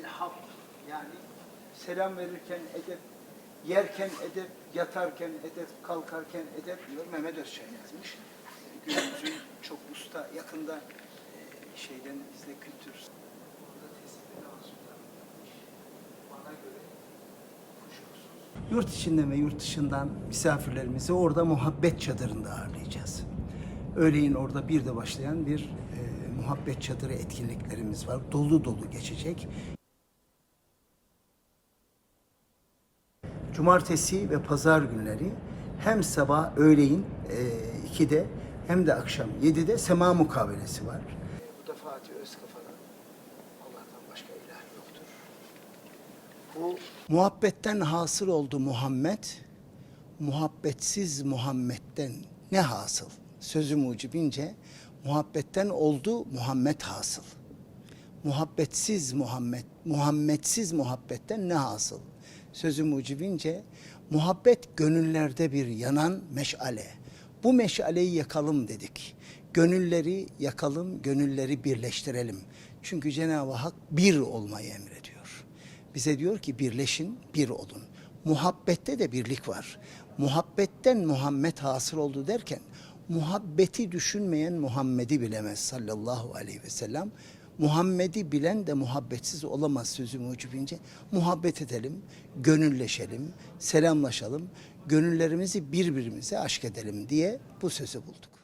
elham yani selam verirken edep, yerken edep, yatarken edep, kalkarken edep diyor Mehmet Özçay yazmış. Günümüzün çok usta, yakında e, şeyden bizde kültür. Yurt içinden ve yurt dışından misafirlerimizi orada muhabbet çadırında ağırlayacağız. Öğleyin orada bir de başlayan bir e, muhabbet çadırı etkinliklerimiz var. Dolu dolu geçecek. Cumartesi ve pazar günleri hem sabah öğleyin e, 2'de hem de akşam 7'de sema mukavelesi var. Bu da Fatih Özkafa'dan Allah'tan başka ilah yoktur. Bu muhabbetten hasıl oldu Muhammed, muhabbetsiz Muhammed'den ne hasıl? Sözü mucibince muhabbetten oldu Muhammed hasıl. Muhabbetsiz Muhammed, Muhammedsiz muhabbetten ne hasıl? Sözü mucibince muhabbet gönüllerde bir yanan meşale. Bu meşaleyi yakalım dedik. Gönülleri yakalım, gönülleri birleştirelim. Çünkü Cenab-ı Hak bir olmayı emrediyor. Bize diyor ki birleşin, bir olun. Muhabbette de birlik var. Muhabbetten Muhammed hasıl oldu derken muhabbeti düşünmeyen Muhammed'i bilemez sallallahu aleyhi ve sellem. Muhammed'i bilen de muhabbetsiz olamaz sözü mucibince. Muhabbet edelim, gönülleşelim, selamlaşalım, gönüllerimizi birbirimize aşk edelim diye bu sözü bulduk.